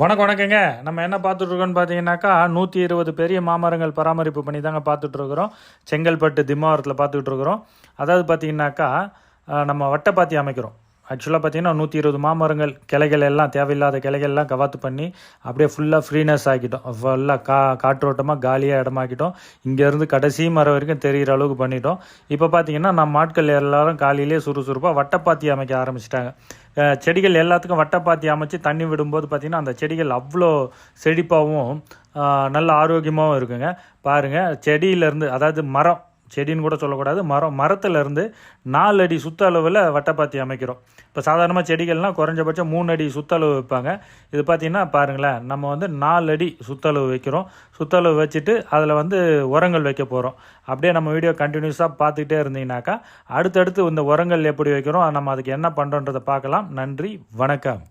வணக்கம் வணக்கங்க. நம்ம என்ன பார்த்துட்ருக்கோன்னு பார்த்தீங்கன்னாக்கா நூற்றி இருபது பெரிய மாமரங்கள் பராமரிப்பு பண்ணி தாங்க பார்த்துட்ருக்குறோம். செங்கல்பட்டு திம்மாவரத்தில் பார்த்துக்கிட்டு இருக்கிறோம் அதாவது பார்த்தீங்கன்னாக்கா நம்ம வட்டப்பாத்தி அமைக்கிறோம். ஆக்சுவலாக பார்த்தீங்கன்னா நூற்றி இருபது மாமரங்கள் கிளைகள் எல்லாம் தேவையில்லாத கிளைகள்லாம் கவாத்து பண்ணி அப்படியே ஃபுல்லாக ஃப்ரீனஸ் ஆக்கிட்டோம். ஃபுல்லாக கா காற்றோட்டமாக காலியாக இடமாக்கிட்டோம். இங்கேருந்து கடைசி மரம் வரைக்கும் தெரிகிற அளவுக்கு பண்ணிட்டோம். இப்போ பார்த்தீங்கன்னா நம்ம ஆட்கள் எல்லாரும் காலையிலேயே சுறுசுறுப்பாக வட்டப்பாத்தி அமைக்க ஆரம்பிச்சிட்டாங்க. செடிகள் எல்லாத்துக்கும் வட்டப்பாத்தி அமைச்சு தண்ணி விடும்போது பார்த்திங்கன்னா அந்த செடிகள் அவ்வளோ செழிப்பாகவும் நல்ல ஆரோக்கியமாகவும் இருக்குங்க. பாருங்கள் செடியிலேருந்து அதாவது மரம் செடின்னு கூட சொல்லக்கூடாது. மரம் மரத்துலேருந்து நாலு அடி சுத்த அளவில் வட்டப்பாத்தி அமைக்கிறோம். இப்போ சாதாரணமாக செடிகள்லாம் குறைஞ்சபட்சம் மூணு அடி சுத்தளவு வைப்பாங்க. இது பார்த்திங்கன்னா பாருங்களேன் நம்ம வந்து நாலு அடி சுத்தளவு வைக்கிறோம். சுத்தளவு வச்சுட்டு அதில் வந்து உரங்கள் வைக்க போகிறோம் அப்படியே நம்ம வீடியோ கண்டினியூஸாக பார்த்துக்கிட்டே இருந்தீங்கன்னாக்கா அடுத்தடுத்து இந்த உரங்கள் எப்படி வைக்கிறோம் நம்ம அதுக்கு என்ன பண்ணுறோன்றதை பார்க்கலாம். நன்றி வணக்கம்.